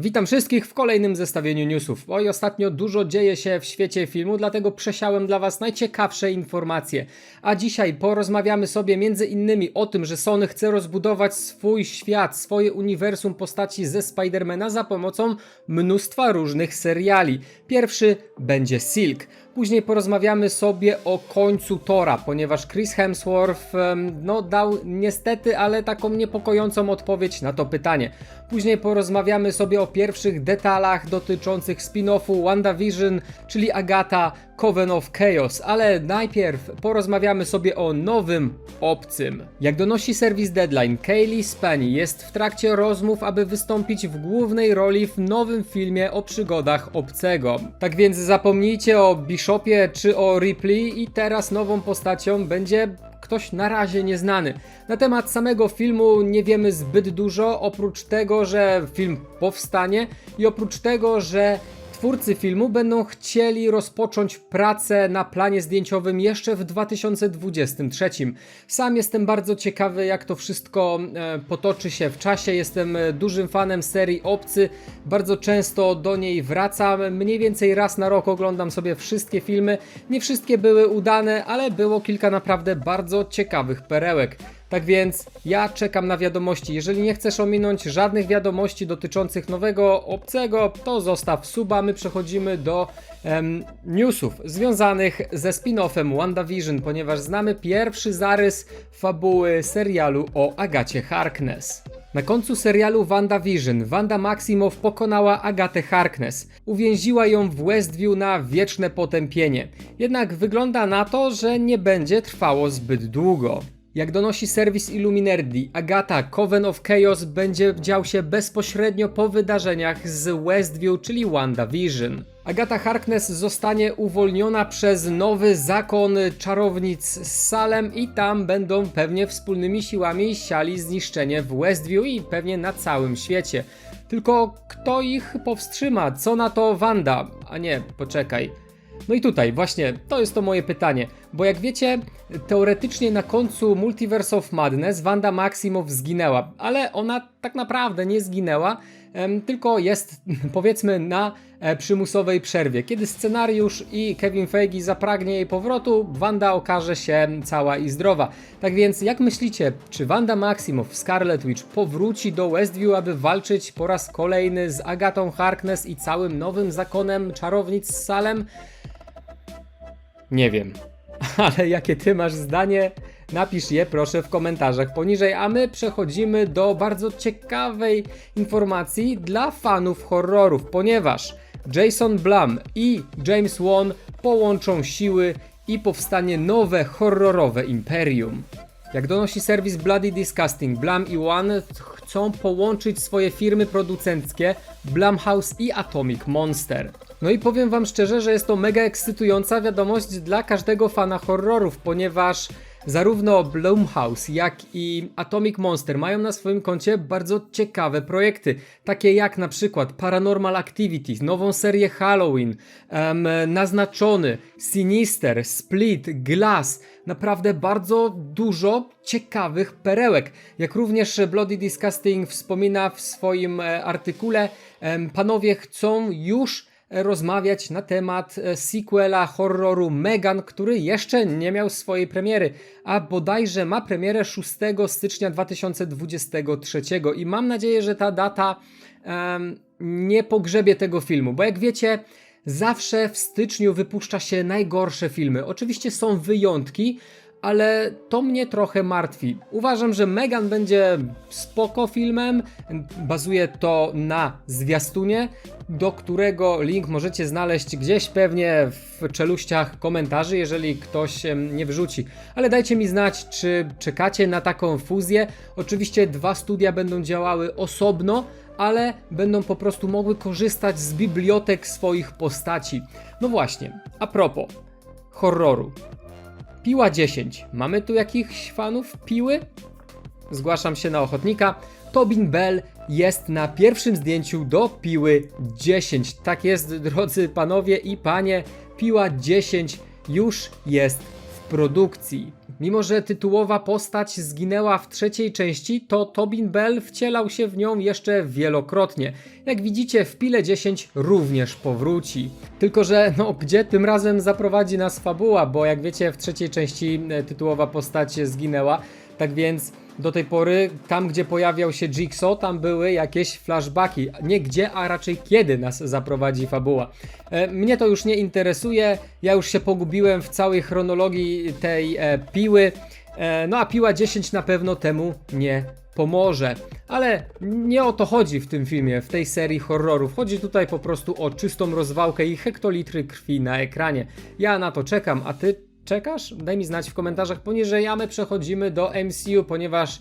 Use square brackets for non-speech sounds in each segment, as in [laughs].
Witam wszystkich w kolejnym zestawieniu newsów. Oj, ostatnio dużo dzieje się w świecie filmu, dlatego przesiałem dla Was najciekawsze informacje. A dzisiaj porozmawiamy sobie między innymi o tym, że Sony chce rozbudować swój świat, swoje uniwersum postaci ze Spidermana za pomocą mnóstwa różnych seriali. Pierwszy będzie Silk. Później porozmawiamy sobie o końcu Tora, ponieważ Chris Hemsworth em, no, dał niestety, ale taką niepokojącą odpowiedź na to pytanie. Później porozmawiamy sobie o pierwszych detalach dotyczących spin-offu WandaVision, czyli Agata Coven of Chaos, ale najpierw porozmawiamy sobie o nowym obcym. Jak donosi serwis Deadline, Kaylee Spenny jest w trakcie rozmów, aby wystąpić w głównej roli w nowym filmie o przygodach obcego. Tak więc zapomnijcie o Bishopie czy o Ripley i teraz nową postacią będzie ktoś na razie nieznany. Na temat samego filmu nie wiemy zbyt dużo, oprócz tego, że film powstanie i oprócz tego, że twórcy filmu będą chcieli rozpocząć pracę na planie zdjęciowym jeszcze w 2023. Sam jestem bardzo ciekawy, jak to wszystko e, potoczy się w czasie. Jestem e, dużym fanem serii Obcy, bardzo często do niej wracam. Mniej więcej raz na rok oglądam sobie wszystkie filmy. Nie wszystkie były udane, ale było kilka naprawdę bardzo ciekawych perełek. Tak więc ja czekam na wiadomości. Jeżeli nie chcesz ominąć żadnych wiadomości dotyczących nowego obcego, to zostaw suba. My przechodzimy do em, newsów związanych ze spin-offem WandaVision, ponieważ znamy pierwszy zarys fabuły serialu o Agacie Harkness. Na końcu serialu WandaVision Wanda Maximow pokonała Agatę Harkness. Uwięziła ją w Westview na wieczne potępienie. Jednak wygląda na to, że nie będzie trwało zbyt długo. Jak donosi serwis Illuminerdi, Agata Coven of Chaos będzie dział się bezpośrednio po wydarzeniach z Westview, czyli WandaVision. Agata Harkness zostanie uwolniona przez nowy zakon czarownic z Salem i tam będą pewnie wspólnymi siłami siali zniszczenie w Westview i pewnie na całym świecie. Tylko kto ich powstrzyma? Co na to Wanda? A nie, poczekaj. No i tutaj właśnie to jest to moje pytanie, bo jak wiecie, teoretycznie na końcu Multiverse of Madness Wanda Maximow zginęła, ale ona tak naprawdę nie zginęła, tylko jest [laughs] powiedzmy na e, przymusowej przerwie. Kiedy scenariusz i Kevin Feige zapragnie jej powrotu, Wanda okaże się cała i zdrowa. Tak więc jak myślicie, czy Wanda Maximow, Scarlet Witch powróci do Westview, aby walczyć po raz kolejny z Agatą Harkness i całym nowym zakonem czarownic z Salem? Nie wiem. [laughs] Ale jakie ty masz zdanie? Napisz je proszę w komentarzach poniżej, a my przechodzimy do bardzo ciekawej informacji dla fanów horrorów, ponieważ Jason Blum i James Wan połączą siły i powstanie nowe horrorowe imperium. Jak donosi serwis Bloody Disgusting, Blum i One chcą połączyć swoje firmy producenckie Blumhouse i Atomic Monster. No i powiem wam szczerze, że jest to mega ekscytująca wiadomość dla każdego fana horrorów, ponieważ zarówno Blumhouse, jak i Atomic Monster mają na swoim koncie bardzo ciekawe projekty, takie jak na przykład Paranormal Activity, nową serię Halloween, em, Naznaczony, Sinister, Split, Glass, naprawdę bardzo dużo ciekawych perełek. Jak również Bloody Disgusting wspomina w swoim e, artykule, em, panowie chcą już rozmawiać na temat e, sequela horroru Megan, który jeszcze nie miał swojej premiery, a bodajże ma premierę 6 stycznia 2023 i mam nadzieję, że ta data em, nie pogrzebie tego filmu, bo jak wiecie, zawsze w styczniu wypuszcza się najgorsze filmy. Oczywiście są wyjątki, ale to mnie trochę martwi. Uważam, że Megan będzie spoko filmem. Bazuje to na zwiastunie, do którego link możecie znaleźć gdzieś pewnie w czeluściach komentarzy, jeżeli ktoś nie wrzuci. Ale dajcie mi znać, czy czekacie na taką fuzję. Oczywiście dwa studia będą działały osobno, ale będą po prostu mogły korzystać z bibliotek swoich postaci. No właśnie, a propos horroru. Piła 10. Mamy tu jakichś fanów piły? Zgłaszam się na ochotnika. Tobin Bell jest na pierwszym zdjęciu do piły 10. Tak jest, drodzy panowie i panie. Piła 10 już jest produkcji. Mimo, że tytułowa postać zginęła w trzeciej części, to Tobin Bell wcielał się w nią jeszcze wielokrotnie. Jak widzicie, w Pile 10 również powróci. Tylko, że no, gdzie tym razem zaprowadzi nas fabuła, bo jak wiecie, w trzeciej części e, tytułowa postać zginęła, tak więc do tej pory, tam gdzie pojawiał się Jigsaw, tam były jakieś flashbacki. Nie gdzie, a raczej kiedy nas zaprowadzi fabuła. E, mnie to już nie interesuje, ja już się pogubiłem w całej chronologii tej e, piły. E, no a piła 10 na pewno temu nie pomoże. Ale nie o to chodzi w tym filmie, w tej serii horrorów. Chodzi tutaj po prostu o czystą rozwałkę i hektolitry krwi na ekranie. Ja na to czekam, a ty czekasz? Daj mi znać w komentarzach poniżej, a my przechodzimy do MCU, ponieważ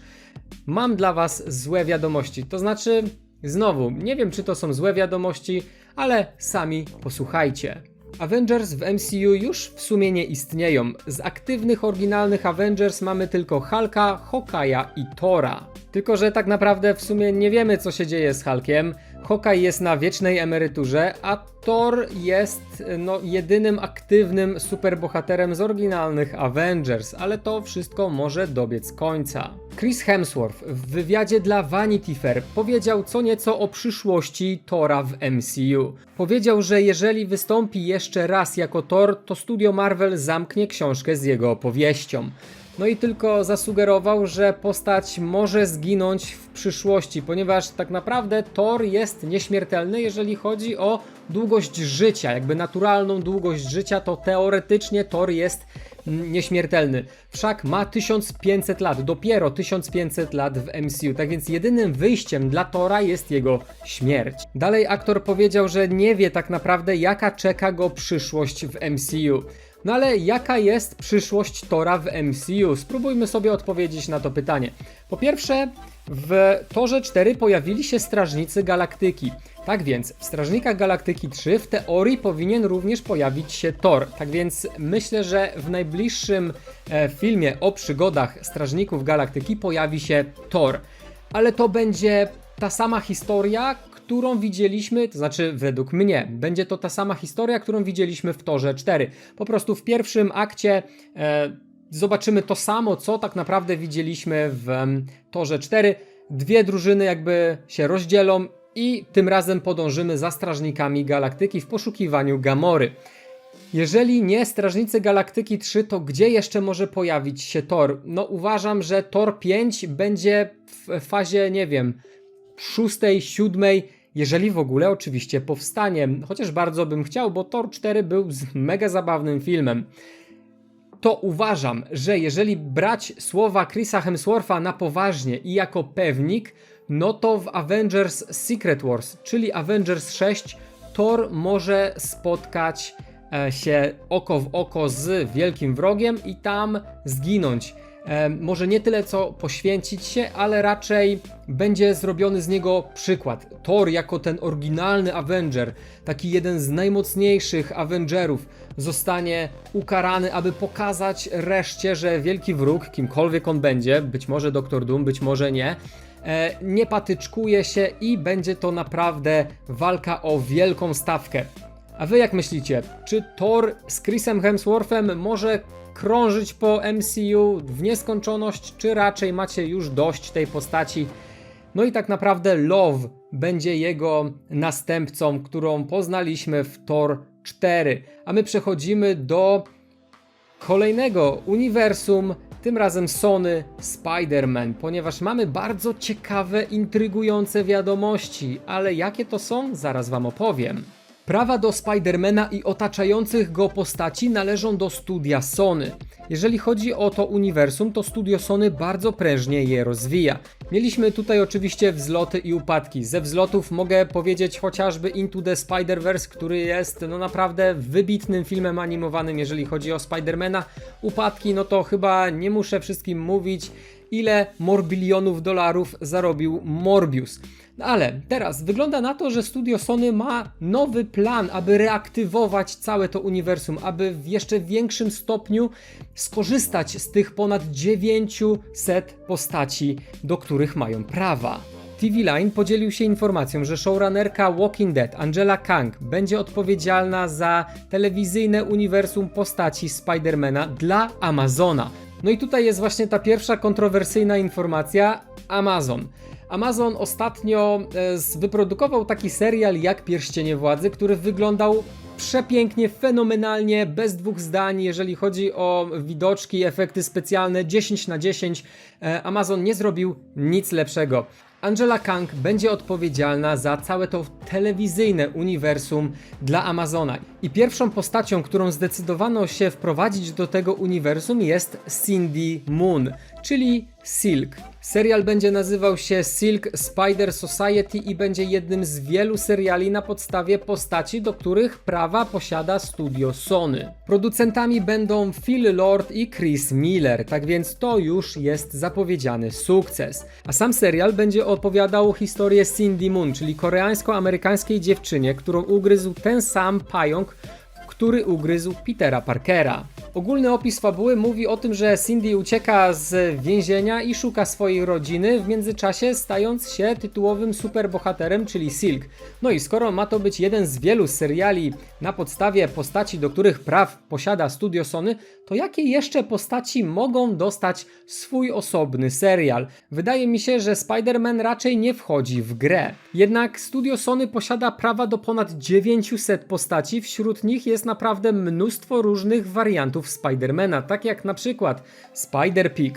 mam dla Was złe wiadomości. To znaczy, znowu, nie wiem czy to są złe wiadomości, ale sami posłuchajcie. Avengers w MCU już w sumie nie istnieją. Z aktywnych, oryginalnych Avengers mamy tylko Hulka, Hawkeye'a i Tora. Tylko, że tak naprawdę w sumie nie wiemy co się dzieje z Hulkiem. Hawkeye jest na wiecznej emeryturze, a Thor jest no, jedynym aktywnym superbohaterem z oryginalnych Avengers, ale to wszystko może dobiec końca. Chris Hemsworth w wywiadzie dla Vanity Fair powiedział co nieco o przyszłości Tora w MCU. Powiedział, że jeżeli wystąpi jeszcze raz jako Thor, to studio Marvel zamknie książkę z jego opowieścią. No i tylko zasugerował, że postać może zginąć w przyszłości, ponieważ tak naprawdę Thor jest nieśmiertelny, jeżeli chodzi o długość życia, jakby naturalną długość życia, to teoretycznie Thor jest nieśmiertelny. Wszak ma 1500 lat, dopiero 1500 lat w MCU, tak więc jedynym wyjściem dla Tora jest jego śmierć. Dalej aktor powiedział, że nie wie tak naprawdę jaka czeka go przyszłość w MCU. No ale jaka jest przyszłość Tora w MCU? Spróbujmy sobie odpowiedzieć na to pytanie. Po pierwsze, w Torze 4 pojawili się Strażnicy Galaktyki. Tak więc w Strażnikach Galaktyki 3 w teorii powinien również pojawić się Thor. Tak więc myślę, że w najbliższym e, filmie o przygodach Strażników Galaktyki pojawi się Thor. Ale to będzie ta sama historia, którą widzieliśmy, to znaczy według mnie, będzie to ta sama historia, którą widzieliśmy w Torze 4. Po prostu w pierwszym akcie e, zobaczymy to samo, co tak naprawdę widzieliśmy w Torze 4. Dwie drużyny jakby się rozdzielą i tym razem podążymy za strażnikami galaktyki w poszukiwaniu Gamory. Jeżeli nie Strażnicy Galaktyki 3, to gdzie jeszcze może pojawić się Thor? No uważam, że Thor 5 będzie w fazie, nie wiem, szóstej, siódmej, jeżeli w ogóle oczywiście powstanie. Chociaż bardzo bym chciał, bo Thor 4 był mega zabawnym filmem. To uważam, że jeżeli brać słowa Chrisa Hemswortha na poważnie i jako pewnik, no to w Avengers Secret Wars, czyli Avengers 6, Thor może spotkać e, się oko w oko z wielkim wrogiem i tam zginąć. E, może nie tyle co poświęcić się, ale raczej będzie zrobiony z niego przykład. Thor jako ten oryginalny Avenger, taki jeden z najmocniejszych Avengerów, zostanie ukarany, aby pokazać reszcie, że wielki wróg, kimkolwiek on będzie, być może Doktor Doom, być może nie, e, nie patyczkuje się i będzie to naprawdę walka o wielką stawkę. A wy jak myślicie, czy Thor z Chrisem Hemsworthem może krążyć po MCU w nieskończoność, czy raczej macie już dość tej postaci? No i tak naprawdę Love będzie jego następcą, którą poznaliśmy w Thor 4. A my przechodzimy do kolejnego uniwersum, tym razem Sony Spider-Man, ponieważ mamy bardzo ciekawe, intrygujące wiadomości, ale jakie to są, zaraz wam opowiem. Prawa do Spidermana i otaczających go postaci należą do studia Sony. Jeżeli chodzi o to uniwersum, to studio Sony bardzo prężnie je rozwija. Mieliśmy tutaj oczywiście wzloty i upadki. Ze wzlotów mogę powiedzieć chociażby Into the Spider-Verse, który jest no naprawdę wybitnym filmem animowanym, jeżeli chodzi o Spidermana. Upadki, no to chyba nie muszę wszystkim mówić, ile morbilionów dolarów zarobił Morbius. No ale teraz wygląda na to, że studio Sony ma nowy plan, aby reaktywować całe to uniwersum, aby w jeszcze większym stopniu skorzystać z tych ponad 900 postaci, do których mają prawa. TV Line podzielił się informacją, że showrunnerka Walking Dead Angela Kang będzie odpowiedzialna za telewizyjne uniwersum postaci Spidermana dla Amazona. No i tutaj jest właśnie ta pierwsza kontrowersyjna informacja Amazon. Amazon ostatnio e, wyprodukował taki serial jak Pierścienie Władzy, który wyglądał przepięknie, fenomenalnie, bez dwóch zdań, jeżeli chodzi o widoczki, efekty specjalne 10 na 10. E, Amazon nie zrobił nic lepszego. Angela Kang będzie odpowiedzialna za całe to telewizyjne uniwersum dla Amazona. I pierwszą postacią, którą zdecydowano się wprowadzić do tego uniwersum jest Cindy Moon, czyli Silk. Serial będzie nazywał się Silk Spider Society i będzie jednym z wielu seriali na podstawie postaci, do których prawa posiada studio Sony. Producentami będą Phil Lord i Chris Miller, tak więc to już jest zapowiedziany sukces. A sam serial będzie opowiadał historię Cindy Moon, czyli koreańsko-amerykańskiej dziewczynie, którą ugryzł ten sam pająk, który ugryzł Petera Parkera. Ogólny opis fabuły mówi o tym, że Cindy ucieka z więzienia i szuka swojej rodziny, w międzyczasie stając się tytułowym superbohaterem, czyli Silk. No i skoro ma to być jeden z wielu seriali na podstawie postaci, do których praw posiada studio Sony, to jakie jeszcze postaci mogą dostać swój osobny serial? Wydaje mi się, że Spider-Man raczej nie wchodzi w grę. Jednak studio Sony posiada prawa do ponad 900 postaci, wśród nich jest naprawdę mnóstwo różnych wariantów Spidermana, tak jak na przykład Spider-Pig,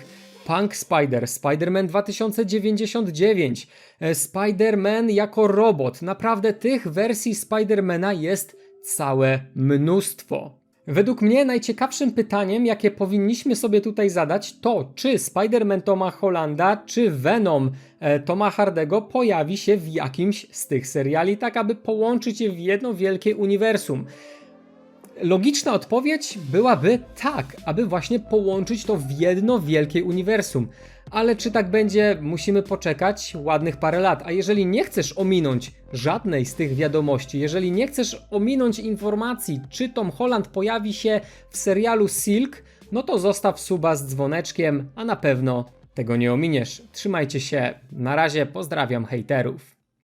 Punk Spider, Spider-Man 2099, e, Spider-Man jako robot. Naprawdę tych wersji Spider-Mana jest całe mnóstwo. Według mnie najciekawszym pytaniem, jakie powinniśmy sobie tutaj zadać, to czy Spider-Man Toma Hollanda, czy Venom e, Toma Hardego pojawi się w jakimś z tych seriali, tak aby połączyć je w jedno wielkie uniwersum. Logiczna odpowiedź byłaby tak, aby właśnie połączyć to w jedno wielkie uniwersum. Ale czy tak będzie, musimy poczekać ładnych parę lat. A jeżeli nie chcesz ominąć żadnej z tych wiadomości, jeżeli nie chcesz ominąć informacji, czy Tom Holland pojawi się w serialu Silk, no to zostaw suba z dzwoneczkiem, a na pewno tego nie ominiesz. Trzymajcie się, na razie pozdrawiam hejterów.